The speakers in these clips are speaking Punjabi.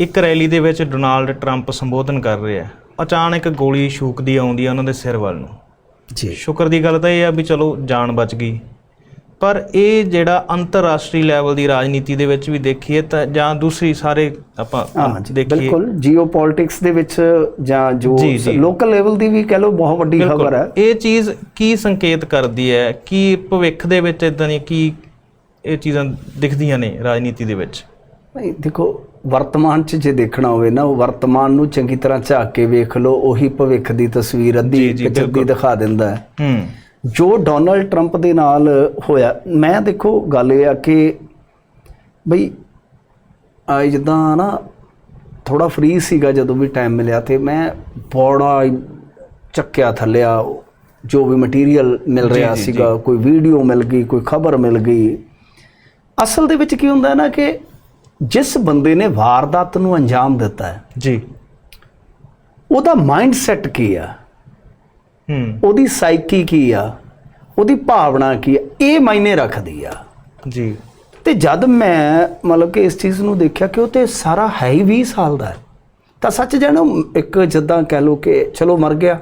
ਇੱਕ ਰੈਲੀ ਦੇ ਵਿੱਚ ਡੋਨਾਲਡ ਟਰੰਪ ਸੰਬੋਧਨ ਕਰ ਰਿਹਾ ਹੈ ਅਚਾਨਕ ਗੋਲੀ ਸ਼ੂਕਦੀ ਆਉਂਦੀ ਆ ਉਹਨਾਂ ਦੇ ਸਿਰ ਵੱਲ ਨੂੰ। ਜੀ। ਸ਼ੁਕਰ ਦੀ ਗੱਲ ਤਾਂ ਇਹ ਆ ਵੀ ਚਲੋ ਜਾਨ ਬਚ ਗਈ। ਪਰ ਇਹ ਜਿਹੜਾ ਅੰਤਰਰਾਸ਼ਟਰੀ ਲੈਵਲ ਦੀ ਰਾਜਨੀਤੀ ਦੇ ਵਿੱਚ ਵੀ ਦੇਖੀਏ ਤਾਂ ਜਾਂ ਦੂਸਰੀ ਸਾਰੇ ਆਪਾਂ ਹਾਂ ਦੇਖੀਏ। ਬਿਲਕੁਲ। ਜੀਓਪੋਲਿਟਿਕਸ ਦੇ ਵਿੱਚ ਜਾਂ ਜੋ। ਲੋਕਲ ਲੈਵਲ ਦੀ ਵੀ ਕਹ ਲਓ ਬਹੁਤ ਵੱਡੀ ਖਬਰ ਹੈ। ਇਹ ਚੀਜ਼ ਕੀ ਸੰਕੇਤ ਕਰਦੀ ਹੈ? ਕਿ ਭਵਿੱਖ ਦੇ ਵਿੱਚ ਇਦਾਂ ਦੀਆਂ ਕੀ ਇਹ ਚੀਜ਼ਾਂ ਦਿਖਦੀਆਂ ਨੇ ਰਾਜਨੀਤੀ ਦੇ ਵਿੱਚ? ਭਾਈ ਦੇਖੋ ਵਰਤਮਾਨ 'ਚ ਜੇ ਦੇਖਣਾ ਹੋਵੇ ਨਾ ਉਹ ਵਰਤਮਾਨ ਨੂੰ ਚੰਗੀ ਤਰ੍ਹਾਂ ਝਾਕ ਕੇ ਵੇਖ ਲਓ ਉਹੀ ਭਵਿੱਖ ਦੀ ਤਸਵੀਰ ਅੱਧੀ ਬਿਲਕੁਲ। ਦਿਖਾ ਦਿੰਦਾ ਹੈ। ਹੂੰ। ਜੋ ਡੋਨਲਡ ਟਰੰਪ ਦੇ ਨਾਲ ਹੋਇਆ ਮੈਂ ਦੇਖੋ ਗੱਲ ਇਹ ਆ ਕਿ ਬਈ ਆ ਜਿੱਦਾਂ ਨਾ ਥੋੜਾ ਫ੍ਰੀ ਸੀਗਾ ਜਦੋਂ ਵੀ ਟਾਈਮ ਮਿਲਿਆ ਤੇ ਮੈਂ ਬੜਾ ਚੱਕਿਆ ਥੱਲਿਆ ਜੋ ਵੀ ਮਟੀਰੀਅਲ ਮਿਲ ਰਿਹਾ ਸੀਗਾ ਕੋਈ ਵੀਡੀਓ ਮਿਲ ਗਈ ਕੋਈ ਖਬਰ ਮਿਲ ਗਈ। ਅਸਲ ਦੇ ਵਿੱਚ ਕੀ ਹੁੰਦਾ ਨਾ ਕਿ ਜਿਸ ਬੰਦੇ ਨੇ ਵਾਰਦਾਤ ਨੂੰ ਅੰਜਾਮ ਦਿੱਤਾ ਹੈ ਜੀ। ਉਹਦਾ ਮਾਈਂਡ ਸੈਟ ਕੀ ਆ? ਹੂੰ। ਉਹਦੀ ਸਾਈਕੀ ਕੀ ਆ? ਉਹਦੀ ਭਾਵਨਾ ਕੀ ਆ? ਇਹ ਮਾਇਨੇ ਰੱਖਦੀ ਆ। ਜੀ। ਤੇ ਜਦ ਮੈਂ ਮਤਲਬ ਕਿ ਇਸ ਚੀਜ਼ ਨੂੰ ਦੇਖਿਆ ਕਿ ਉਹ ਤੇ ਸਾਰਾ ਹੈ ਹੀ 20 ਸਾਲ ਦਾ ਤਾਂ ਸੱਚ ਜਾਣੋ ਇੱਕ ਜਿੱਦਾਂ ਕਹਿ ਲੋ ਕਿ ਚਲੋ ਮਰ ਗਿਆ।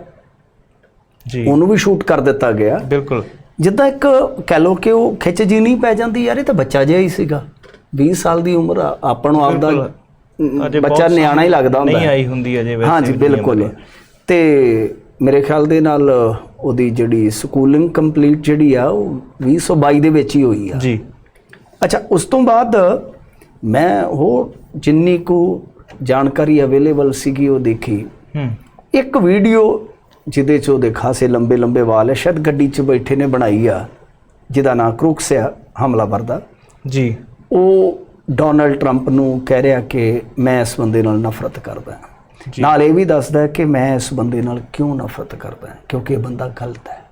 ਜੀ। ਉਹਨੂੰ ਵੀ ਸ਼ੂਟ ਕਰ ਦਿੱਤਾ ਗਿਆ। ਬਿਲਕੁਲ। ਜਿੱਦਾਂ ਇੱਕ ਕਹਿ ਲੋ ਕਿ ਉਹ ਖਿੱਚ ਜੀ ਨਹੀਂ ਪੈ ਜਾਂਦੀ ਯਾਰ ਇਹ ਤਾਂ ਬੱਚਾ ਜਿਹਾ ਹੀ ਸੀਗਾ। 20 ਸਾਲ ਦੀ ਉਮਰ ਆਪਾਂ ਨੂੰ ਆਪਦਾ ਬੱਚਾ ਨਿਆਣਾ ਹੀ ਲੱਗਦਾ ਹੁੰਦਾ ਨਹੀਂ। ਆਈ ਹੁੰਦੀ ਅਜੇ ਵੈਸੇ ਹਾਂਜੀ ਬਿਲਕੁਲ। ਤੇ ਮੇਰੇ ਖਿਆਲ ਦੇ ਨਾਲ ਉਹਦੀ ਜਿਹੜੀ ਸਕੂਲਿੰਗ ਕੰਪਲੀਟ ਜਿਹੜੀ ਆ ਉਹ 2022 ਦੇ ਵਿੱਚ ਹੀ ਹੋਈ ਆ। ਜੀ। ਅੱਛਾ ਉਸ ਤੋਂ ਬਾਅਦ ਮੈਂ ਹੋਰ ਜਿੰਨੀ ਕੁ ਜਾਣਕਾਰੀ ਅਵੇਲੇਬਲ ਸੀਗੀ ਉਹ ਦੇਖੀ। ਹੂੰ। ਇੱਕ ਵੀਡੀਓ ਜਿਹਦੇ ਚ ਉਹਦੇ ਖਾਸੇ ਲੰਬੇ ਲੰਬੇ ਵਾਲ ਹੈ ਸ਼ਾਇਦ ਗੱਡੀ 'ਚ ਬੈਠੇ ਨੇ ਬਣਾਈ ਆ ਜਿਹਦਾ ਨਾਂ ਕ੍ਰੂਕਸ ਆ ਹਮਲਾਵਰ ਦਾ। ਜੀ। ਉਹ ਡੋਨਲਡ ਟਰੰਪ ਨੂੰ ਕਹਿ ਰਿਹਾ ਕਿ ਮੈਂ ਇਸ ਬੰਦੇ ਨਾਲ ਨਫ਼ਰਤ ਕਰਦਾ। ਨਾਲ ਇਹ ਵੀ ਦੱਸਦਾ ਕਿ ਮੈਂ ਇਸ ਬੰਦੇ ਨਾਲ ਕਿਉਂ ਨਫ਼ਰਤ ਕਰਦਾ ਕਿਉਂਕਿ ਇਹ ਬੰਦਾ ਗਲਤ ਹੈ।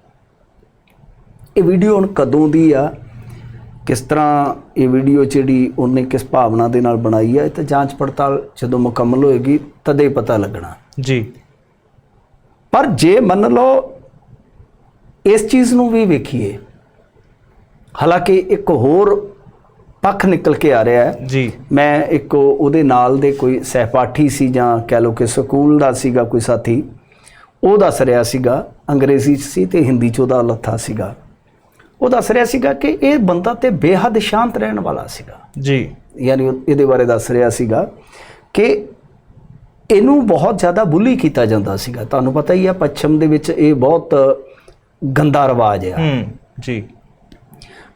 ਇਹ ਵੀਡੀਓ ਹੁਣ ਕਦੋਂ ਦੀ ਆ? ਕਿਸ ਤਰ੍ਹਾਂ ਇਹ ਵੀਡੀਓ ਜਿਹੜੀ ਉਹਨੇ ਕਿਸ ਭਾਵਨਾ ਦੇ ਨਾਲ ਬਣਾਈ ਹੈ ਇਹ ਤਾਂ ਜਾਂਚ ਪੜਤਾਲ ਜਦੋਂ ਮੁਕੰਮਲ ਹੋਏਗੀ ਤਦੇ ਪਤਾ ਲੱਗਣਾ। ਜੀ। ਪਰ ਜੇ ਮੰਨ ਲਓ ਇਸ ਚੀਜ਼ ਨੂੰ ਵੀ ਵੇਖੀਏ ਹਾਲਾਂਕਿ ਇੱਕ ਹੋਰ ਪੱਖ ਨਿਕਲ ਕੇ ਆ ਰਿਹਾ ਹੈ। ਜੀ। ਮੈਂ ਇੱਕ ਉਹਦੇ ਨਾਲ ਦੇ ਕੋਈ ਸਹਿਪਾਠੀ ਸੀ ਜਾਂ ਕਹਿ ਲਓ ਕਿ ਸਕੂਲ ਦਾ ਸੀਗਾ ਕੋਈ ਸਾਥੀ ਉਹ ਦੱਸ ਰਿਹਾ ਸੀਗਾ ਅੰਗਰੇਜ਼ੀ 'ਚ ਸੀ ਤੇ ਹਿੰਦੀ 'ਚ ਉਹਦਾ ਲੱਥਾ ਸੀਗਾ। ਉਹ ਦੱਸ ਰਿਹਾ ਸੀਗਾ ਕਿ ਇਹ ਬੰਦਾ ਤੇ ਬੇਹੱਦ ਸ਼ਾਂਤ ਰਹਿਣ ਵਾਲਾ ਸੀਗਾ। ਜੀ। ਯਾਨੀ ਇਹਦੇ ਬਾਰੇ ਦੱਸ ਰਿਹਾ ਸੀਗਾ ਕਿ ਇਹਨੂੰ ਬਹੁਤ ਜ਼ਿਆਦਾ ਬੁਲੀ ਕੀਤਾ ਜਾਂਦਾ ਸੀਗਾ। ਤੁਹਾਨੂੰ ਪਤਾ ਹੀ ਆ ਪੱਛਮ ਦੇ ਵਿੱਚ ਇਹ ਬਹੁਤ ਗੰਦਾ ਰਿਵਾਜ ਆ। ਹੂੰ ਜੀ।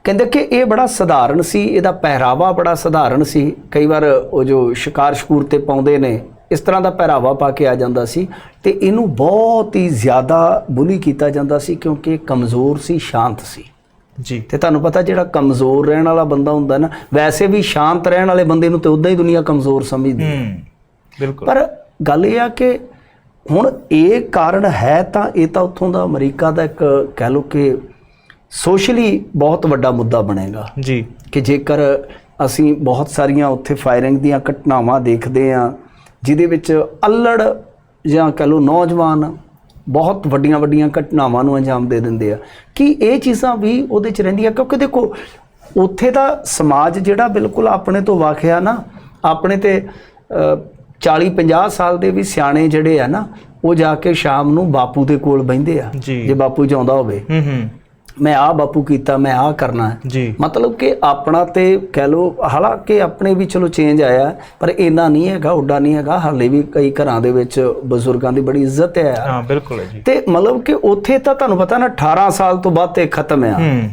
ਕਹਿੰਦੇ ਕਿ ਇਹ ਬੜਾ ਸਧਾਰਨ ਸੀ ਇਹਦਾ ਪਹਿਰਾਵਾ ਬੜਾ ਸਧਾਰਨ ਸੀ। ਕਈ ਵਾਰ ਉਹ ਜੋ ਸ਼ਿਕਾਰ ਸ਼ਕੂਰ ਤੇ ਪਾਉਂਦੇ ਨੇ ਇਸ ਤਰ੍ਹਾਂ ਦਾ ਪਹਿਰਾਵਾ ਪਾ ਕੇ ਆ ਜਾਂਦਾ ਸੀ ਤੇ ਇਹਨੂੰ ਬਹੁਤ ਹੀ ਜ਼ਿਆਦਾ ਬੁਲੀ ਕੀਤਾ ਜਾਂਦਾ ਸੀ ਕਿਉਂਕਿ ਇਹ ਕਮਜ਼ੋਰ ਸੀ ਸ਼ਾਂਤ ਸੀ। ਜੀ। ਤੇ ਤੁਹਾਨੂੰ ਪਤਾ ਜਿਹੜਾ ਕਮਜ਼ੋਰ ਰਹਿਣ ਵਾਲਾ ਬੰਦਾ ਹੁੰਦਾ ਨਾ ਵੈਸੇ ਵੀ ਸ਼ਾਂਤ ਰਹਿਣ ਵਾਲੇ ਬੰਦੇ ਨੂੰ ਤੇ ਉਦਾਂ ਹੀ ਦੁਨੀਆ ਕਮਜ਼ੋਰ ਸਮਝਦੀ ਹੈ। ਬਿਲਕੁਲ। ਪਰ ਗੱਲ ਇਹ ਆ ਕਿ ਹੁਣ ਇਹ ਕਾਰਨ ਹੈ ਤਾਂ ਇਹ ਤਾਂ ਉੱਥੋਂ ਦਾ ਅਮਰੀਕਾ ਦਾ ਇੱਕ ਕਹਿ ਲਓ ਕਿ ਸੋਸ਼ਲੀ ਬਹੁਤ ਵੱਡਾ ਮੁੱਦਾ ਬਣੇਗਾ। ਜੀ। ਕਿ ਜੇਕਰ ਅਸੀਂ ਬਹੁਤ ਸਾਰੀਆਂ ਉੱਥੇ ਫਾਇਰਿੰਗ ਦੀਆਂ ਘਟਨਾਵਾਂ ਦੇਖਦੇ ਆ ਜਿਹਦੇ ਵਿੱਚ ਅਲੜ ਜਾਂ ਕਹ ਲਓ ਨੌਜਵਾਨ ਬਹੁਤ ਵੱਡੀਆਂ ਵੱਡੀਆਂ ਘਟਨਾਵਾਂ ਨੂੰ ਅੰਜਾਮ ਦੇ ਦਿੰਦੇ ਆ। ਕਿ ਇਹ ਚੀਜ਼ਾਂ ਵੀ ਉਹਦੇ ਚ ਰਹਿੰਦੀਆਂ? ਕਿਉਂਕਿ ਦੇਖੋ ਉੱਥੇ ਦਾ ਸਮਾਜ ਜਿਹੜਾ ਬਿਲਕੁਲ ਆਪਣੇ ਤੋਂ ਵਾਕਿਆ ਨਾ ਆਪਣੇ ਤੇ 40 50 ਸਾਲ ਦੇ ਵੀ ਸਿਆਣੇ ਜਿਹੜੇ ਆ ਨਾ ਉਹ ਜਾ ਕੇ ਸ਼ਾਮ ਨੂੰ ਬਾਪੂ ਦੇ ਕੋਲ ਬਹਿੰਦੇ ਆ। ਜੀ। ਜੇ ਬਾਪੂ ਚਾਹੁੰਦਾ ਹੋਵੇ। ਹੂੰ ਹੂੰ। ਮੈਂ ਆ ਬਾਪੂ ਕੀਤਾ ਮੈਂ ਆ ਕਰਨਾ ਹੈ। ਜੀ। ਮਤਲਬ ਕਿ ਆਪਣਾ ਤੇ ਕਹਿ ਲੋ ਹਾਲਾਂਕਿ ਆਪਣੇ ਵੀ ਚਲੋ ਚੇਂਜ ਆਇਆ ਪਰ ਇੰਨਾ ਨਹੀਂ ਹੈਗਾ ਉੱਡਾ ਨਹੀਂ ਹੈਗਾ। ਹਾਲੇ ਵੀ ਕਈ ਘਰਾਂ ਦੇ ਵਿੱਚ ਬਜ਼ੁਰਗਾਂ ਦੀ ਬੜੀ ਇੱਜ਼ਤ ਹੈ। ਹਾਂ ਬਿਲਕੁਲ ਹੈ ਜੀ। ਤੇ ਮਤਲਬ ਕਿ ਉੱਥੇ ਤਾਂ ਤੁਹਾਨੂੰ ਪਤਾ ਨਾ 18 ਸਾਲ ਤੋਂ ਬਾਅਦ ਤੇ ਖਤਮ ਆ ਹੂੰ।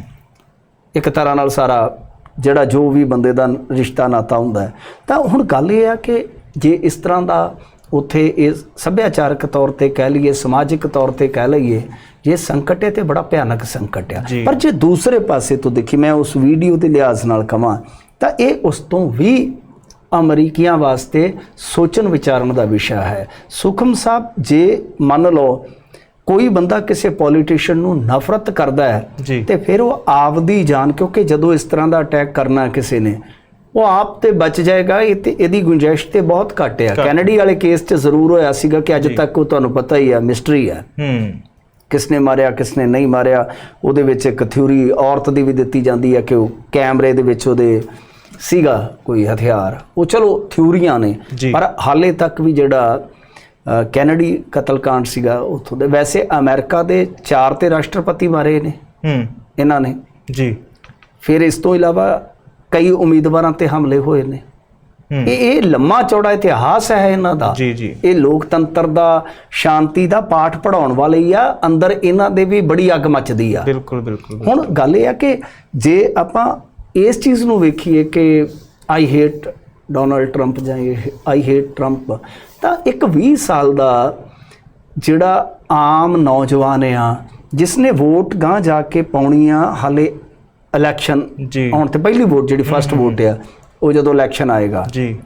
ਇੱਕ ਤਰ੍ਹਾਂ ਨਾਲ ਸਾਰਾ ਜਿਹੜਾ ਜੋ ਵੀ ਬੰਦੇ ਦਾ ਰਿਸ਼ਤਾ ਨਾਤਾ ਹੁੰਦਾ ਹੈ। ਤਾਂ ਹੁਣ ਗੱਲ ਇਹ ਆ ਕਿ ਜੇ ਇਸ ਤਰ੍ਹਾਂ ਦਾ ਉੱਥੇ ਇਹ ਸੱਭਿਆਚਾਰਕ ਤੌਰ ਤੇ ਕਹਿ ਲਈਏ ਸਮਾਜਿਕ ਤੌਰ ਤੇ ਕਹਿ ਲਈਏ ਜੇ ਸੰਕਟ ਹੈ ਤੇ ਬੜਾ ਭਿਆਨਕ ਸੰਕਟ ਆ। ਪਰ ਜੇ ਦੂਸਰੇ ਪਾਸੇ ਤੋਂ ਦੇਖੀ ਮੈਂ ਉਸ ਵੀਡੀਓ ਦੇ ਲਿਹਾਜ਼ ਨਾਲ ਕਵਾਂ ਤਾਂ ਇਹ ਉਸ ਤੋਂ ਵੀ ਅਮਰੀਕੀਆਂ ਵਾਸਤੇ ਸੋਚਣ ਵਿਚਾਰਨ ਦਾ ਵਿਸ਼ਾ ਹੈ ਸੁਖਮ ਸਾਹਿਬ ਜੇ ਮੰਨ ਲਓ ਕੋਈ ਬੰਦਾ ਕਿਸੇ ਪੋਲੀਟੀਸ਼ੀਅਨ ਨੂੰ ਨਫ਼ਰਤ ਕਰਦਾ ਹੈ ਤੇ ਫਿਰ ਉਹ ਆਪਦੀ ਜਾਨ ਕਿਉਂਕਿ ਜਦੋਂ ਇਸ ਤਰ੍ਹਾਂ ਦਾ ਅਟੈਕ ਕਰਨਾ ਕਿਸੇ ਨੇ ਉਹ ਆਪ ਤੇ ਬਚ ਜਾਏਗਾ ਇਹ ਤੇ ਇਹਦੀ ਗੁੰਜਾਇਸ਼ ਤੇ ਬਹੁਤ ਘੱਟ ਆ ਕੈਨੇਡੀ ਵਾਲੇ ਕੇਸ 'ਚ ਜ਼ਰੂਰ ਹੋਇਆ ਸੀਗਾ ਕਿ ਅੱਜ ਤੱਕ ਉਹ ਤੁਹਾਨੂੰ ਪਤਾ ਹੀ ਆ ਮਿਸਟਰੀ ਹੂੰ ਕਿਸਨੇ ਮਾਰਿਆ ਕਿਸਨੇ ਨਹੀਂ ਮਾਰਿਆ ਉਹਦੇ ਵਿੱਚ ਇੱਕ ਥਿਊਰੀ ਔਰਤ ਦੀ ਵੀ ਦਿੱਤੀ ਜਾਂਦੀ ਹੈ ਕਿ ਉਹ ਕੈਮਰੇ ਦੇ ਵਿੱਚ ਉਹਦੇ ਸੀਗਾ ਕੋਈ ਹਥਿਆਰ। ਉਹ ਚਲੋ ਥਿਊਰੀਆਂ ਨੇ। ਪਰ ਹਾਲੇ ਤੱਕ ਵੀ ਜਿਹੜਾ ਕੈਨੇਡੀ ਕਤਲकांड ਸੀਗਾ ਉੱਥੋਂ ਦੇ। ਵੈਸੇ ਅਮਰੀਕਾ ਦੇ ਚਾਰ ਤੇ ਰਾਸ਼ਟਰਪਤੀ ਮਾਰੇ ਨੇ। ਹੂੰ। ਇਹਨਾਂ ਨੇ। ਜੀ। ਫਿਰ ਇਸ ਤੋਂ ਇਲਾਵਾ ਕਈ ਉਮੀਦਵਾਰਾਂ ਤੇ ਹਮਲੇ ਹੋਏ ਨੇ। ਇਹ ਇਹ ਲੰਮਾ ਚੌੜਾ ਇਤਿਹਾਸ ਹੈ ਇਹਨਾਂ ਦਾ। ਜੀ ਜੀ। ਇਹ ਲੋਕਤੰਤਰ ਦਾ ਸ਼ਾਂਤੀ ਦਾ ਪਾਠ ਪੜਾਉਣ ਵਾਲੇ ਹੀ ਆ ਅੰਦਰ ਇਹਨਾਂ ਦੇ ਵੀ ਬੜੀ ਅੱਗ ਮੱਚਦੀ ਆ। ਬਿਲਕੁਲ ਬਿਲਕੁਲ ਹੁਣ ਗੱਲ ਇਹ ਆ ਕਿ ਜੇ ਆਪਾਂ ਇਸ ਚੀਜ਼ ਨੂੰ ਵੇਖੀਏ ਕਿ ਆਈ ਹੇਟ ਡੋਨਲਡ ਟਰੰਪ ਜਾਂ ਆਈ ਹੇਟ ਟਰੰਪ ਤਾਂ ਇੱਕ 20 ਸਾਲ ਦਾ ਜਿਹੜਾ ਆਮ ਨੌਜਵਾਨ ਆ ਜਿਸ ਨੇ ਵੋਟ ਗਾਂ ਜਾ ਕੇ ਪਾਉਣੀ ਆ ਹਾਲੇ ਇਲੈਕਸ਼ਨ ਆਉਣ ਤੇ ਪਹਿਲੀ ਵੋਟ ਜਿਹੜੀ ਫਸਟ ਵੋਟ ਆ ਉਹ ਜਦੋਂ ਇਲੈਕਸ਼ਨ ਆਏਗਾ। ਜੀ।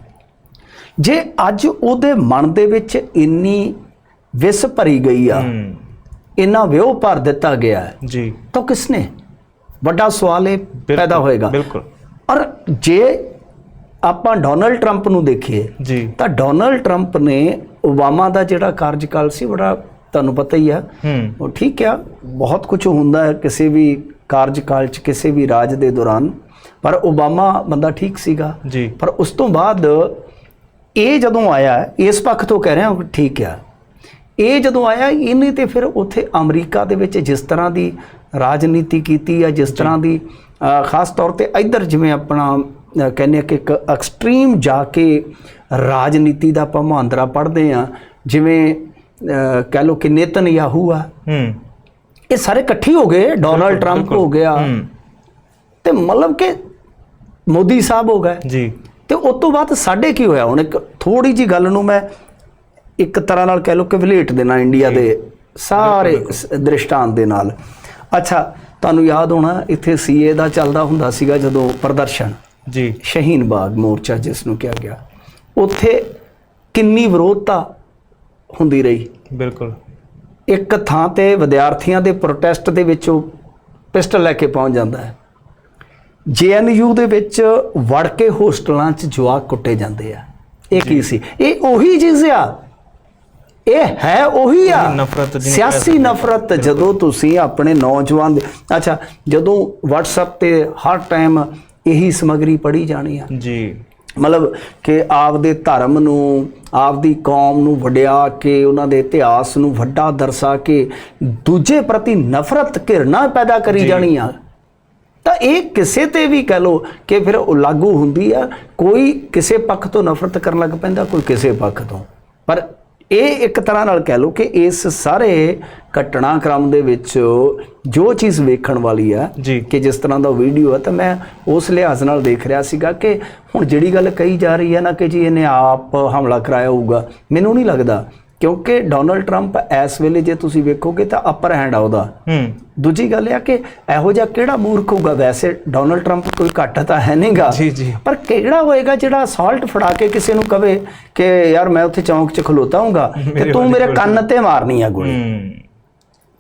ਜੇ ਅੱਜ ਉਹਦੇ ਮਨ ਦੇ ਵਿੱਚ ਇੰਨੀ ਵਿਸ ਭਰੀ ਗਈ ਆ ਇੰਨਾ ਵਿਉ ਭਰ ਦਿੱਤਾ ਗਿਆ ਜੀ। ਤਾਂ ਕਿਸਨੇ? ਵੱਡਾ ਸਵਾਲ ਇਹ ਪੈਦਾ ਹੋਏਗਾ। ਬਿਲਕੁਲ। ਔਰ ਜੇ ਆਪਾਂ ਡੋਨਲਡ ਟਰੰਪ ਨੂੰ ਦੇਖੀਏ ਜੀ। ਤਾਂ ਡੋਨਲਡ ਟਰੰਪ ਨੇ ਓਬਾਮਾ ਦਾ ਜਿਹੜਾ ਕਾਰਜਕਾਲ ਸੀ ਬੜਾ ਤੁਹਾਨੂੰ ਪਤਾ ਹੀ ਆ। ਉਹ ਠੀਕ ਆ ਬਹੁਤ ਕੁਝ ਹੁੰਦਾ ਹੈ ਕਿਸੇ ਵੀ ਕਾਰਜਕਾਲ 'ਚ ਕਿਸੇ ਵੀ ਰਾਜ ਦੇ ਦੌਰਾਨ। ਪਰ ਓਬਾਮਾ ਬੰਦਾ ਠੀਕ ਸੀਗਾ। ਜੀ। ਪਰ ਉਸ ਤੋਂ ਬਾਅਦ ਇਹ ਜਦੋਂ ਆਇਆ ਇਸ ਪੱਖ ਤੋਂ ਕਹਿ ਰਿਹਾ ਠੀਕ ਆ। ਇਹ ਜਦੋਂ ਆਇਆ ਇਹਨੇ ਤੇ ਫਿਰ ਉੱਥੇ ਅਮਰੀਕਾ ਦੇ ਵਿੱਚ ਜਿਸ ਤਰ੍ਹਾਂ ਦੀ ਰਾਜਨੀਤੀ ਕੀਤੀ ਆ ਜਿਸ ਤਰ੍ਹਾਂ ਦੀ ਖਾਸ ਤੌਰ ਤੇ ਇੱਧਰ ਜਿਵੇਂ ਆਪਣਾ ਕਹਿੰਦੇ ਕਿ ਇੱਕ ਐਕਸਟ੍ਰੀਮ ਜਾ ਕੇ ਰਾਜਨੀਤੀ ਦਾ ਆਪਾਂ ਮਹਾਂਦਰਾ ਪੜ੍ਹਦੇ ਆ ਜਿਵੇਂ ਕਹਿ ਲਓ ਕਿ ਨੇਤਨ ਯਾਹੂ ਆ। ਹੂੰ। ਇਹ ਸਾਰੇ ਇਕੱਠੇ ਹੋ ਗਏ ਡੋਨਾਲਡ ਟਰੰਪ ਹੋ ਗਿਆ। ਤੇ ਮਤਲਬ ਕਿ ਮੋਦੀ ਸਾਹਿਬ ਹੋ ਗਏ। ਜੀ। ਤੇ ਉਸ ਤੋਂ ਬਾਅਦ ਸਾਡੇ ਕੀ ਹੋਇਆ? ਹੁਣ ਇੱਕ ਥੋੜੀ ਜੀ ਗੱਲ ਨੂੰ ਮੈਂ ਇੱਕ ਤਰ੍ਹਾਂ ਨਾਲ ਕਹਿ ਲਓ ਕਿ ਵਲੇਟ ਦੇਣਾ ਇੰਡੀਆ ਦੇ ਸਾਰੇ ਦ੍ਰਿਸ਼ਟਾਂਤ ਦੇ ਨਾਲ। ਅੱਛਾ ਤੁਹਾਨੂੰ ਯਾਦ ਹੋਣਾ ਇੱਥੇ ਸੀਏ ਦਾ ਚੱਲਦਾ ਹੁੰਦਾ ਸੀਗਾ ਜਦੋਂ ਪ੍ਰਦਰਸ਼ਨ। ਜੀ। ਸ਼ਹੀਨ ਬਾਗ ਮੋਰਚਾ ਜਿਸ ਨੂੰ ਕਿਹਾ ਗਿਆ। ਉੱਥੇ ਕਿੰਨੀ ਵਿਰੋਧਤਾ ਹੁੰਦੀ ਰਹੀ। ਬਿਲਕੁਲ। ਇੱਕ ਥਾਂ ਤੇ ਵਿਦਿਆਰਥੀਆਂ ਦੇ ਪ੍ਰੋਟੈਸਟ ਦੇ ਵਿੱਚ ਉਹ ਪਿਸਟਲ ਲੈ ਕੇ ਪਹੁੰਚ ਜਾਂਦਾ ਹੈ। ਜੇਐਨਯੂ ਦੇ ਵਿੱਚ ਵੜ ਕੇ ਹੋਸਟਲਾਂ 'ਚ ਜਵਾਕ ਕੁੱਟੇ ਜਾਂਦੇ ਆ। ਇਹ ਕੀ ਸੀ? ਇਹ ਉਹੀ ਚੀਜ਼ ਆ। ਇਹ ਹੈ ਉਹੀ ਆ। ਨਫ਼ਰਤ ਕਹਿ ਸਿਆਸੀ ਨਫ਼ਰਤ ਜਦੋਂ ਤੁਸੀਂ ਆਪਣੇ ਨੌਜਵਾਨ ਦੇ ਅੱਛਾ ਜਦੋਂ WhatsApp ਤੇ ਹਰ ਟਾਈਮ ਇਹੀ ਸਮਗਰੀ ਪੜੀ ਜਾਣੀ ਆ। ਜੀ। ਮਤਲਬ ਕਿ ਆਪਦੇ ਧਰਮ ਨੂੰ ਆਪਦੀ ਕੌਮ ਨੂੰ ਵਡਿਆ ਕੇ ਉਹਨਾਂ ਦੇ ਇਤਿਹਾਸ ਨੂੰ ਵੱਡਾ ਦਰਸਾ ਕੇ ਦੂਜੇ ਪ੍ਰਤੀ ਨਫ਼ਰਤ ਘਿਰਣਾ ਪੈਦਾ ਕਰੀ ਜਾਣੀ ਆ। ਤਾਂ ਇਹ ਕਿਸੇ ਤੇ ਵੀ ਕਹਿ ਲੋ ਕਿ ਫਿਰ ਉਹ ਲਾਗੂ ਹੁੰਦੀ ਆ ਕੋਈ ਕਿਸੇ ਪੱਖ ਤੋਂ ਨਫ਼ਰਤ ਕਰਨ ਲੱਗ ਪੈਂਦਾ ਕੋਈ ਕਿਸੇ ਪੱਖ ਤੋਂ। ਪਰ ਇਹ ਇੱਕ ਤਰ੍ਹਾਂ ਨਾਲ ਕਹਿ ਲੋ ਕਿ ਇਸ ਸਾਰੇ ਘਟਨਾਕ੍ਰਮ ਦੇ ਵਿੱਚ ਜੋ ਚੀਜ਼ ਵੇਖਣ ਵਾਲੀ ਆ ਕਿ ਜਿਸ ਤਰ੍ਹਾਂ ਦਾ ਵੀਡੀਓ ਹੈ ਤਾਂ ਮੈਂ ਉਸ ਲਿਹਾਜ਼ ਨਾਲ ਦੇਖ ਰਿਹਾ ਸੀਗਾ ਕਿ ਹੁਣ ਜਿਹੜੀ ਗੱਲ ਕਹੀ ਜਾ ਰਹੀ ਹੈ ਨਾ ਕਿ ਜੀ ਇਹਨੇ ਆਪ ਹਮਲਾ ਕਰਾਇਆ ਹੋਊਗਾ ਮੈਨੂੰ ਨਹੀਂ ਲੱਗਦਾ ਕਿਉਂਕਿ ਡੋਨਲਡ ਟਰੰਪ ਇਸ ਵੇਲੇ ਜੇ ਤੁਸੀਂ ਵੇਖੋਗੇ ਤਾਂ ਅਪਰ ਹੈਂਡ ਆ ਉਹਦਾ। ਹੂੰ। ਦੂਜੀ ਗੱਲ ਇਹ ਆ ਕਿ ਇਹੋ ਜਿਹਾ ਕਿਹੜਾ ਮੂਰਖ ਹੋਊਗਾ? ਵੈਸੇ ਡੋਨਲਡ ਟਰੰਪ ਕੋਈ ਘੱਟ ਤਾਂ ਹੈ ਨਹੀਂਗਾ। ਜੀ ਜੀ। ਪਰ ਕਿਹੜਾ ਹੋਏਗਾ ਜਿਹੜਾ ਅਸਾਲਟ ਫੜਾ ਕੇ ਕਿਸੇ ਨੂੰ ਕਵੇ ਕਿ ਯਾਰ ਮੈਂ ਉੱਥੇ ਚੌਂਕ 'ਚ ਖਲੋਤਾ ਹੂੰਗਾ ਤੇ ਤੂੰ ਮੇਰੇ। ਕੰਨ ਤੇ ਮਾਰਨੀ ਆ ਗੋਲੀ। ਹੂੰ।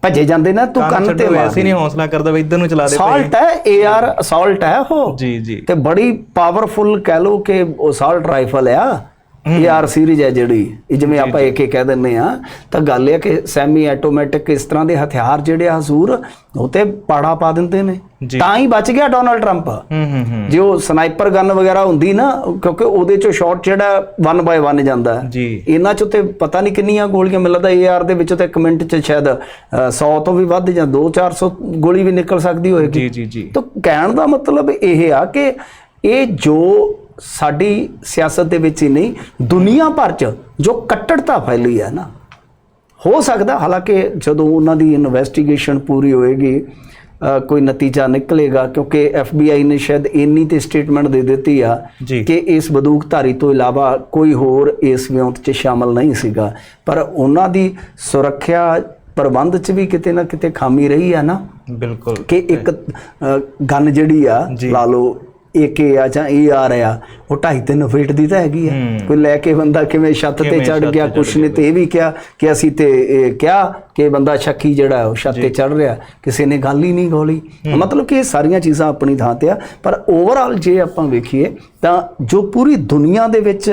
ਭੱਜੇ ਜਾਂਦੇ ਨਾ ਤੂੰ ਕੰਨ ਤੇ ਐਸੀ ਮਾਰਨੀ। ਨਹੀਂ ਹੌਸਲਾ ਕਰਦਾ ਵੀ ਇੱਧਰ ਨੂੰ ਚਲਾ ਦੇ ਭਾਈ। ਅਸਾਲਟ ਹੈ ਏਆਰ ਅਸਾਲਟ ਹੈ ਉਹ। ਜੀ ਜੀ। ਤੇ ਬੜੀ ਪਾਵਰਫੁਲ ਕਹਿ ਲੋ ਕਿ ਅਸਾਲਟ ਰਾਈਫਲ ਆ। ਏਆਰ ਸੀਰੀਜ਼ ਹੈ ਜਿਹੜੀ। ਇਹ ਜਿਵੇਂ ਆਪਾਂ ਇੱਕ ਇੱਕ ਕਹਿ ਦਿੰਨੇ ਆ ਤਾਂ ਗੱਲ ਇਹ ਕਿ ਸੈਮੀ ਆਟੋਮੈਟਿਕ ਇਸ ਤਰ੍ਹਾਂ ਦੇ ਹਥਿਆਰ ਜਿਹੜੇ ਆ ਹਜ਼ੂਰ ਉਹ ਤੇ ਪਾੜਾ ਪਾ ਦਿੰਦੇ ਨੇ। ਤਾਂ ਹੀ ਬਚ ਗਿਆ ਡੋਨਲਡ ਟਰੰਪ। ਹੂੰ ਹੂੰ ਹੂੰ। ਜੇ ਉਹ ਸਨਾਈਪਰ ਗਨ ਵਗੈਰਾ ਹੁੰਦੀ ਨਾ ਕਿਉਂਕਿ ਉਹਦੇ ਚੋਂ ਸ਼ਾਟ ਜਿਹੜਾ 1 ਬਾਈ 1 ਜਾਂਦਾ। ਇਹਨਾਂ ਚੋਂ ਤੇ ਪਤਾ ਨਹੀਂ ਕਿੰਨੀਆਂ ਗੋਲੀਆਂ ਮਿਲਦਾ ਏਆਰ ਦੇ ਵਿੱਚੋਂ ਤੇ ਇੱਕ ਮਿੰਟ ਚ ਸ਼ਾਇਦ 100 ਤੋਂ ਵੀ ਵੱਧ ਜਾਂ 2-400 ਗੋਲੀ ਵੀ ਨਿਕਲ ਸਕਦੀ ਹੋਏਗੀ। ਜੀ ਜੀ ਜੀ। ਤਾਂ ਕਹਿਣ ਦਾ ਮਤਲਬ ਇਹ ਆ ਕਿ ਇਹ ਜੋ ਸਾਡੀ ਸਿਆਸਤ ਦੇ ਵਿੱਚ ਹੀ ਨਹੀਂ ਦੁਨੀਆ ਭਰ ਚ ਜੋ ਕੱਟੜਤਾ ਫੈਲੀ ਹੈ ਨਾ ਹੋ ਸਕਦਾ ਹਾਲਾਂਕਿ ਜਦੋਂ ਉਹਨਾਂ ਦੀ ਇਨਵੈਸਟੀਗੇਸ਼ਨ ਪੂਰੀ ਹੋਏਗੀ ਕੋਈ ਨਤੀਜਾ ਨਿਕਲੇਗਾ ਕਿਉਂਕਿ ਐਫਬੀਆਈ ਨੇ ਸ਼ਾਇਦ ਇੰਨੀ ਤੇ ਸਟੇਟਮੈਂਟ ਦੇ ਦਿੱਤੀ ਆ ਕਿ ਇਸ ਬੰਦੂਕਧਾਰੀ ਤੋਂ ਇਲਾਵਾ ਕੋਈ ਹੋਰ ਇਸ ਵਿਉਂਤ 'ਚ ਸ਼ਾਮਲ ਨਹੀਂ ਸੀਗਾ। ਪਰ ਉਹਨਾਂ ਦੀ ਸੁਰੱਖਿਆ ਪ੍ਰਬੰਧ 'ਚ ਵੀ ਕਿਤੇ ਨਾ ਕਿਤੇ ਖਾਮੀ ਰਹੀ ਆ ਨਾ ਬਿਲਕੁਲ। ਕਿ ਇੱਕ ਗਨ ਜਿਹੜੀ ਆ। ਲਾ ਲਓ ਏਕੇ ਆ ਜਾਂ ਇਹ ਆ ਰਿਹਾ ਉਹ 2.5 ਫੀਟ ਦੀ ਤਾਂ ਹੈਗੀ ਆ। ਕੋਈ ਲੈ ਕੇ ਬੰਦਾ ਕਿਵੇਂ ਛੱਤ ਤੇ ਚੜ ਗਿਆ ਕੁਛ ਨੇ ਤੇ ਇਹ ਵੀ ਕਿਹਾ ਕਿ ਅਸੀਂ ਤੇ ਇਹ ਕਿਹਾ ਕਿ ਬੰਦਾ ਸ਼ੱਕੀ ਜਿਹੜਾ ਉਹ ਛੱਤ ਤੇ ਚੜ ਰਿਹਾ ਕਿਸੇ ਨੇ ਗੱਲ ਹੀ ਨਹੀਂ ਗੋਲੀ ਮਤਲਬ ਕਿ ਇਹ ਸਾਰੀਆਂ ਚੀਜ਼ਾਂ ਆਪਣੀ ਥਾਂ ਤੇ ਆ ਪਰ ਓਵਰਆਲ ਜੇ ਆਪਾਂ ਵੇਖੀਏ ਤਾਂ ਜੋ ਪੂਰੀ ਦੁਨੀਆ ਦੇ ਵਿੱਚ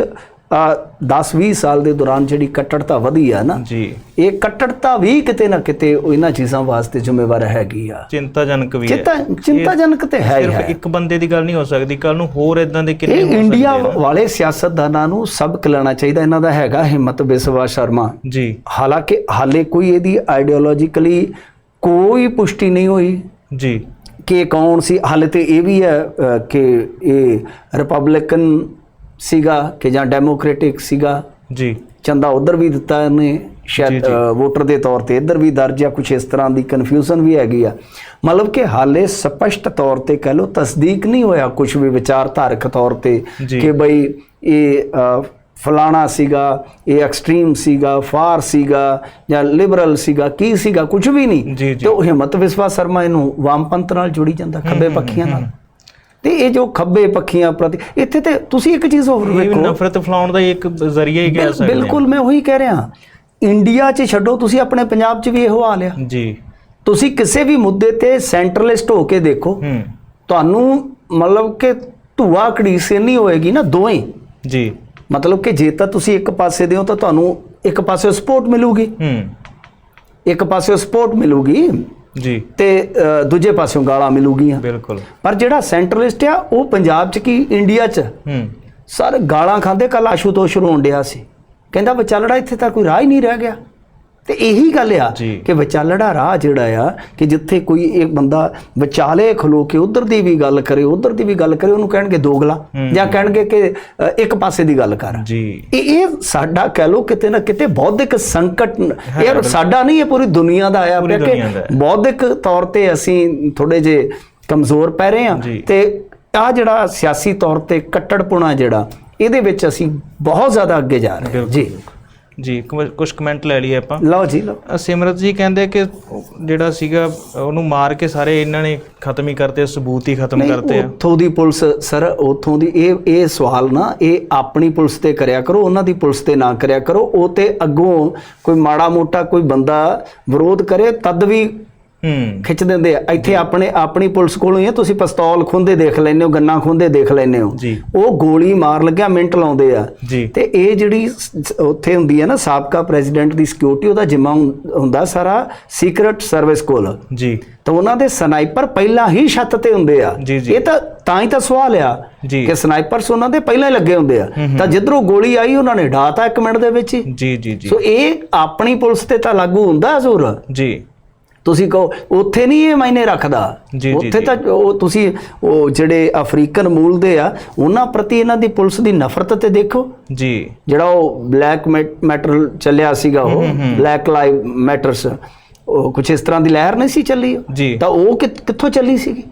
10-20 ਸਾਲ ਦੇ ਦੌਰਾਨ ਜਿਹੜੀ ਕੱਟੜਤਾ ਵਧੀ ਆ ਨਾ ਜੀ। ਇਹ ਕੱਟੜਤਾ ਵੀ ਕਿਤੇ ਨਾ ਕਿਤੇ ਉਹ ਇਹਨਾਂ ਚੀਜ਼ਾਂ ਵਾਸਤੇ ਜ਼ਿੰਮੇਵਾਰ ਹੈਗੀ ਆ। ਚਿੰਤਾਜਨਕ ਵੀ ਹੈ। ਚਿੰਤਾ ਚਿੰਤਾਜਨਕ ਤੇ ਹੈ ਸਿਰਫ ਇੱਕ ਬੰਦੇ ਦੀ ਗੱਲ ਨਹੀਂ ਹੋ ਸਕਦੀ ਕੱਲ ਨੂੰ ਹੋਰ ਇਦਾਂ ਦੇ ਕਿੰਨੇ ਹੋ ਇੰਡੀਆ ਸਕਦੇ ਆ। ਵਾਲੇ ਸਿਆਸਤਦਾਨਾਂ ਨੂੰ ਸਬਕ ਲੈਣਾ ਚਾਹੀਦਾ ਇਹਨਾਂ ਦਾ ਹੈਗਾ ਹਿੰਮਤ ਬਿਸਵਾ ਸ਼ਰਮਾ। ਜੀ। ਹਾਲਾਂਕਿ ਹਾਲੇ ਕੋਈ ਇਹਦੀ ਆਈਡੀਓਲੋਜੀਕਲੀ ਕੋਈ ਪੁਸ਼ਟੀ ਨਹੀਂ ਹੋਈ। ਜੀ। ਕਿ ਕੌਣ ਸੀ? ਹਾਲੇ ਤੇ ਇਹ ਵੀ ਹੈ ਕਿ ਇਹ ਰਿਪਬਲਿਕਨ ਸੀਗਾ ਕਿ ਜਾਂ ਡੈਮੋਕ੍ਰੈਟਿਕ ਸੀਗਾ। ਜੀ। ਚੰਦਾ ਉਧਰ ਵੀ ਦਿੱਤਾ ਇਹਨੇ ਸ਼ਾਇਦ ਵੋਟਰ ਦੇ ਤੌਰ ਤੇ। ਇੱਧਰ ਵੀ ਦਰਜ ਆ ਕੁਝ ਇਸ ਤਰ੍ਹਾਂ ਦੀ ਕਨਫਿਊਜ਼ਨ ਵੀ ਹੈਗੀ ਆ। ਮਤਲਬ ਕਿ ਹਾਲੇ ਸਪਸ਼ਟ ਤੌਰ ਤੇ ਕਹਿ ਲਓ ਤਸਦੀਕ ਨਹੀਂ ਹੋਇਆ ਕੁਝ ਵੀ ਵਿਚਾਰਧਾਰਕ ਤੌਰ ਤੇ। ਕਿ ਬਈ ਇਹ ਫਲਾਣਾ ਸੀਗਾ ਇਹ ਐਕਸਟ੍ਰੀਮ ਸੀਗਾ ਫਾਰ ਸੀਗਾ ਜਾਂ ਲਿਬਰਲ ਸੀਗਾ ਕੀ ਸੀਗਾ ਕੁਝ ਵੀ ਨਹੀਂ। ਤੇ ਉਹ ਹਿੰਮਤ ਵਿਸਵਾ ਸ਼ਰਮਾ ਇਹਨੂੰ ਵਾਮਪੰਥ ਨਾਲ ਜੋੜੀ ਜਾਂਦਾ ਖੱਬੇ ਪੱਖੀਆਂ ਨਾਲ। ਤੇ ਇਹ ਜੋ ਖੱਬੇ ਪੱਖੀਆਂ ਪ੍ਰਤੀ ਇੱਥੇ ਤੇ ਤੁਸੀਂ ਇੱਕ ਚੀਜ਼ ਹੋਰ ਵੇਖੋ। ਨਫ਼ਰਤ ਫੈਲਾਉਣ ਦਾ ਇੱਕ ਜ਼ਰੀਆ ਹੀ ਕਹਿ ਸਕਦੇ ਬਿਲਕੁਲ ਮੈਂ ਉਹੀ ਕਹਿ ਰਿਹਾ। ਇੰਡੀਆ 'ਚ ਛੱਡੋ ਤੁਸੀਂ ਆਪਣੇ ਪੰਜਾਬ 'ਚ ਵੀ ਇਹੋ ਹਾਲ ਆ ਜੀ। ਤੁਸੀਂ ਕਿਸੇ ਵੀ ਮੁੱਦੇ ਤੇ ਸੈਂਟਰਲਿਸਟ ਹੋ ਕੇ ਦੇਖੋ। ਤੁਹਾਨੂੰ ਮਤਲਬ ਕਿ ਧੂਆ ਕੜੀਸੇ ਨਹੀਂ ਹੋਏਗੀ ਨਾ ਦੋਵੇਂ। ਜੀ। ਮਤਲਬ ਕਿ ਜੇ ਤਾਂ ਤੁਸੀਂ ਇੱਕ ਪਾਸੇ ਦੇ ਹੋ ਤਾਂ ਤੁਹਾਨੂੰ ਇੱਕ ਪਾਸੇ ਸਪੋਰਟ ਮਿਲੂਗੀ। ਹੂੰ। ਇੱਕ ਪਾਸੇ ਸਪੋਰਟ ਮਿਲੂਗੀ। ਜੀ। ਤੇ ਦੂਜੇ ਪਾਸਿਓਂ ਗਾਲਾਂ ਮਿਲੂਗੀਆਂ। ਬਿਲਕੁਲ। ਪਰ ਜਿਹੜਾ ਸੈਂਟਰਲਿਸਟ ਆ ਉਹ ਪੰਜਾਬ 'ਚ ਕੀ ਇੰਡੀਆ 'ਚ? ਹੂੰ। ਸਰ ਗਾਲਾਂ ਖਾਂਦੇ ਕੱਲ ਆਸ਼ੂਤੋਸ਼ ਰੋਣ ਡਿਆ ਸੀ। ਕਹਿੰਦਾ ਵਿਚਾਲੜਾ ਇੱਥੇ ਤਾਂ ਕੋਈ ਰਾਹ ਹੀ ਨਹੀਂ ਰਹਿ ਗਿਆ। ਤੇ ਇਹੀ ਗੱਲ ਆ। ਕਿ ਵਿਚਾਲੜਾ ਰਾਹ ਜਿਹੜਾ ਆ ਕਿ ਜਿੱਥੇ ਕੋਈ ਇੱਕ ਬੰਦਾ ਵਿਚਾਲੇ ਖਲੋ ਕੇ ਉਧਰ ਦੀ ਵੀ ਗੱਲ ਕਰੇ ਉਧਰ ਦੀ ਵੀ ਗੱਲ ਕਰੇ ਉਹਨੂੰ ਕਹਿਣਗੇ ਦੋਗਲਾ। ਜਾਂ ਕਹਿਣਗੇ ਕਿ ਇੱਕ ਪਾਸੇ ਦੀ ਗੱਲ ਕਰ ਜੀ ਇਹ ਸਾਡਾ ਕਹਿ ਲੋ ਕਿਤੇ ਨਾ ਕਿਤੇ ਬੌਧਿਕ ਸੰਕਟ ਇਹ ਸਾਡਾ ਨਹੀਂ ਇਹ ਪੂਰੀ ਦੁਨੀਆ ਦਾ ਆਇਆ ਪਿਆ ਕਿ। ਬੌਧਿਕ ਤੌਰ ਤੇ ਅਸੀਂ ਥੋੜੇ ਜੇ ਕਮਜ਼ੋਰ ਪੈ ਰਹੇ ਹਾਂ ਜੀ। ਤੇ ਆ ਜਿਹੜਾ ਸਿਆਸੀ ਤੌਰ ਤੇ ਕੱਟੜਪੁਣਾ ਜਿਹੜਾ ਇਹਦੇ ਵਿੱਚ ਅਸੀਂ ਬਹੁਤ ਜ਼ਿਆਦਾ ਅੱਗੇ ਜਾ ਰਹੇ ਹਾਂ। ਜੀ ਜੀ ਕੁਝ ਕਮੈਂਟ ਲੈ ਲਈਏ ਆਪਾਂ। ਲਓ ਜੀ ਲਓ। ਸਿਮਰਤ ਜੀ ਕਹਿੰਦੇ ਕਿ ਜਿਹੜਾ ਸੀਗਾ ਉਹਨੂੰ ਮਾਰ ਕੇ ਸਾਰੇ ਇਹਨਾਂ ਨੇ ਖਤਮ ਹੀ ਕਰਤੇ ਸਬੂਤ ਹੀ ਖਤਮ ਕਰਤੇ ਆ। ਉੱਥੋਂ ਦੀ ਪੁਲਿਸ ਸਰ ਉੱਥੋਂ ਦੀ ਇਹ ਇਹ ਸਵਾਲ ਨਾ ਇਹ ਆਪਣੀ ਪੁਲਿਸ ਤੇ ਕਰਿਆ ਕਰੋ ਉਹਨਾਂ ਦੀ ਪੁਲਿਸ ਤੇ ਨਾ ਕਰਿਆ ਕਰੋ ਉਹ ਤੇ ਅੱਗੋਂ ਕੋਈ ਮਾੜਾ ਮੋਟਾ ਕੋਈ ਬੰਦਾ ਵਿਰੋਧ ਕਰੇ ਤਦ ਵੀ ਹੂੰ। ਖਿੱਚ ਦਿੰਦੇ ਆ। ਇੱਥੇ ਆਪਣੇ ਆਪਣੀ ਪੁਲਿਸ ਕੋਲੋਂ ਹੀ ਆ ਤੁਸੀਂ ਪਿਸਤੌਲ ਖੁੰਦੇ ਦੇਖ ਲੈਂਦੇ ਹੋ ਗੰਨਾ ਖੁੰਦੇ ਦੇਖ ਲੈਂਦੇ ਹੋ। ਉਹ ਗੋਲੀ ਮਾਰ ਲੱਗਿਆ ਮਿੰਟ ਲਾਉਂਦੇ ਆ। ਤੇ ਇਹ ਜਿਹੜੀ ਉੱਥੇ ਹੁੰਦੀ ਹੈ ਨਾ ਸਾਬਕਾ ਪ੍ਰੈਜ਼ੀਡੈਂਟ ਦੀ ਸਿਕਿਉਰਿਟੀ ਉਹਦਾ ਜਿੰਮਾ ਹੁੰਦਾ ਸਾਰਾ ਸੀਕ੍ਰੀਟ ਸਰਵਿਸ ਕੋਲ। ਜੀ। ਤਾਂ ਉਹਨਾਂ ਦੇ ਸਨਾਈਪਰ ਪਹਿਲਾਂ ਹੀ ਛੱਤ ਤੇ ਹੁੰਦੇ ਆ। ਇਹ ਤਾਂ ਤਾਂ ਹੀ ਤਾਂ ਸਵਾਲ ਆ। ਕਿ ਸਨਾਈਪਰਸ ਉਹਨਾਂ ਦੇ ਪਹਿਲਾਂ ਹੀ ਲੱਗੇ ਹੁੰਦੇ ਆ। ਤਾਂ ਜਿੱਧਰੋਂ ਗੋਲੀ ਆਈ ਉਹਨਾਂ ਨੇ ਢਾਤਾ ਇੱਕ ਮਿੰਟ ਦੇ ਵਿੱਚ ਜੀ ਜੀ ਜੀ। ਸੋ ਇਹ ਆਪਣੀ ਪੁਲਿਸ ਤੇ ਤਾਂ ਲਾਗੂ ਹੁੰਦਾ ਜ਼ਰੂਰ ਜੀ। ਤੁਸੀਂ ਕਹੋ ਉੱਥੇ ਨਹੀਂ ਇਹ ਮਾਇਨੇ ਰੱਖਦਾ। ਉੱਥੇ। ਤਾਂ ਉਹ ਤੁਸੀਂ ਉਹ ਜਿਹੜੇ ਅਫਰੀਕਨ ਮੂਲ ਦੇ ਆ ਉਹਨਾਂ ਪ੍ਰਤੀ ਇਹਨਾਂ ਦੀ ਪੁਲਿਸ ਦੀ ਨਫ਼ਰਤ ਤੇ ਦੇਖੋ। ਜੀ। ਜਿਹੜਾ ਉਹ ਬਲੈਕ ਮੈਟਰ ਚੱਲਿਆ ਸੀਗਾ ਉਹ ਬਲੈਕ ਲਾਈਵ ਮੈਟਰਸ ਉਹ ਕੁਝ ਇਸ ਤਰ੍ਹਾਂ ਦੀ ਲਹਿਰ ਨਹੀਂ ਸੀ ਚੱਲੀ। ਤਾਂ ਉਹ ਕਿ- ਕਿੱਥੋਂ ਚੱਲੀ ਸੀਗੀ?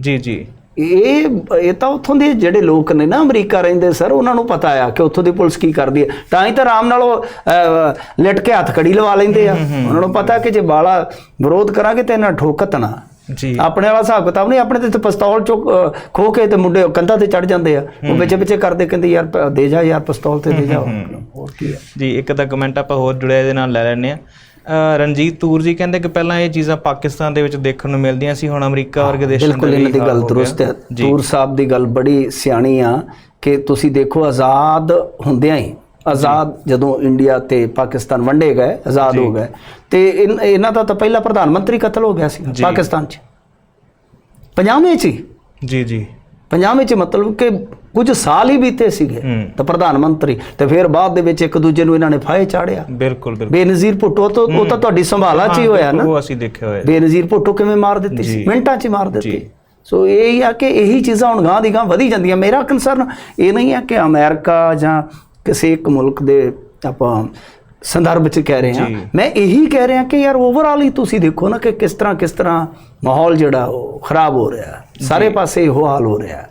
ਜੀ ਜੀ। ਇਹ ਇਹ ਤਾਂ ਉੱਥੋਂ ਦੇ ਜਿਹੜੇ ਲੋਕ ਨੇ ਨਾ ਅਮਰੀਕਾ ਰਹਿੰਦੇ ਸਰ ਉਹਨਾਂ ਨੂੰ ਪਤਾ ਆ ਕਿ ਉੱਥੋਂ ਦੀ ਪੁਲਿਸ ਕੀ ਕਰਦੀ ਹੈ ਤਾਂ ਹੀ ਤਾਂ ਆਰਾਮ ਨਾਲ ਉਹ ਲਿਟ ਕੇ ਹੱਥ ਕੜੀ ਲਵਾ ਲੈਂਦੇ ਆ। ਉਹਨਾਂ ਨੂੰ ਪਤਾ ਕਿ ਜੇ ਬਾਲਾ ਵਿਰੋਧ ਕਰਾਂਗੇ ਤੇ ਇਹਨਾਂ ਠੋਕਤ ਨਾ ਜੀ। ਆਪਣੇ ਵਾਲਾ ਹਿਸਾਬ ਕਿਤਾਬ ਨਹੀਂ ਆਪਣੇ ਤੇ ਪਿਸਤੌਲ ਅਹ, ਖੋ ਕੇ ਤੇ ਮੁੰਡੇ ਕੰਧਾਂ ਤੇ ਚੜ ਜਾਂਦੇ ਆ। ਉਹ ਵਿੱਚ ਵਿੱਚ ਕਰਦੇ ਕਹਿੰਦੇ ਯਾਰ ਦੇ ਜਾ ਯਾਰ ਪਿਸਤੌਲ ਤੇ ਦੇ ਜਾ। ਹੋਰ ਕੀ ਆ ਜੀ ਇੱਕ ਤਾਂ ਕਮੈਂਟ ਆਪਾਂ ਹੋਰ ਜੁੜਿਆ ਇਹਦੇ ਨਾਲ ਲੈ ਲੈਣੇ ਆ ਰਣਜੀਤ ਤੂਰ ਜੀ ਕਹਿੰਦੇ ਕਿ ਪਹਿਲਾਂ ਇਹ ਚੀਜ਼ਾਂ ਪਾਕਿਸਤਾਨ ਦੇ ਵਿੱਚ ਦੇਖਣ ਨੂੰ ਮਿਲਦੀਆਂ ਸੀ ਹੁਣ ਅਮਰੀਕਾ ਵਰਗੇ ਦੇਸ਼ਾਂ ਦਾ ਬਿਲਕੁਲ ਇਹਨਾਂ ਦੀ ਗੱਲ ਦਰੁਸਤ। ਹੈ। ਤੂਰ ਸਾਹਿਬ ਦੀ ਗੱਲ ਬੜੀ ਸਿਆਣੀ ਆ ਕਿ ਤੁਸੀਂ ਦੇਖੋ ਆਜ਼ਾਦ ਹੁੰਦਿਆਂ ਹੀ ਆਜ਼ਾਦ ਜਦੋਂ ਇੰਡੀਆ ਤੇ ਪਾਕਿਸਤਾਨ ਵੰਡੇ ਗਏ ਆਜ਼ਾਦ ਹੋ ਗਏ ਤੇ ਇਹਨਾਂ ਦਾ ਤਾਂ ਪਹਿਲਾ ਪ੍ਰਧਾਨ ਮੰਤਰੀ ਕਤਲ ਹੋ ਗਿਆ ਸੀ। ਪਾਕਿਸਤਾਨ 'ਚ। ਪੰਜਾਬੇ 'ਚ ਹੀ। ਜੀ ਜੀ। ਪੰਜਾਬੇ 'ਚ ਮਤਲਬ ਕਿ ਕੁਝ ਸਾਲ ਹੀ ਬੀਤੇ ਸੀਗੇ। ਤਾਂ ਪ੍ਰਧਾਨ ਮੰਤਰੀ ਤੇ ਫਿਰ ਬਾਅਦ ਦੇ ਵਿੱਚ ਇੱਕ ਦੂਜੇ ਨੂੰ ਇਹਨਾਂ ਨੇ ਫਾਹੇ ਚਾੜਿਆ। ਬਿਲਕੁਲ ਬਿਲਕੁਲ। ਬੇਨਜ਼ੀਰ ਭੁੱਟੋ ਤੋਂ ਉਹ ਤਾਂ ਤੁਹਾਡੀ ਸੰਭਾਲਾ 'ਚ ਹੀ ਹੋਇਆ ਨਾ। ਉਹ ਅਸੀਂ ਦੇਖਿਆ ਹੋਇਆ। ਬੇਨਜ਼ੀਰ ਭੁੱਟੋ ਕਿਵੇਂ ਮਾਰ ਦਿੱਤੀ ਸੀ। ਮਿੰਟਾਂ 'ਚ ਮਾਰ ਦਿੱਤੀ। ਸੋ ਇਹ ਹੀ ਆ ਕਿ ਇਹੀ ਚੀਜ਼ਾਂ ਹੁਣ ਗਾਂ ਦੀ ਗਾਂ ਵਧੀ ਜਾਂਦੀਆਂ। ਮੇਰਾ ਕੰਸਰਨ ਇਹ ਨਹੀਂ ਹੈ ਕਿ ਅਮਰੀਕਾ ਜਾਂ ਕਿਸੇ ਇੱਕ ਮੁਲਕ ਦੇ ਆਪਾਂ ਸੰਦਰਭ 'ਚ ਕਹਿ ਰਹੇ ਹਾਂ। ਮੈਂ ਇਹੀ ਕਹਿ ਰਿਹਾ ਕਿ ਯਾਰ ਓਵਰਆਲ ਹੀ ਤੁਸੀਂ ਦੇਖੋ ਨਾ ਕਿ ਕਿਸ ਤਰ੍ਹਾਂ ਕਿਸ ਤਰ੍ਹਾਂ ਮਾਹੌਲ ਜਿਹੜਾ ਉਹ ਖਰਾਬ ਹੋ ਰਿਹਾ। ਸਾਰੇ ਪਾਸੇ ਇਹੋ ਹਾਲ ਹੋ ਰਿਹਾ।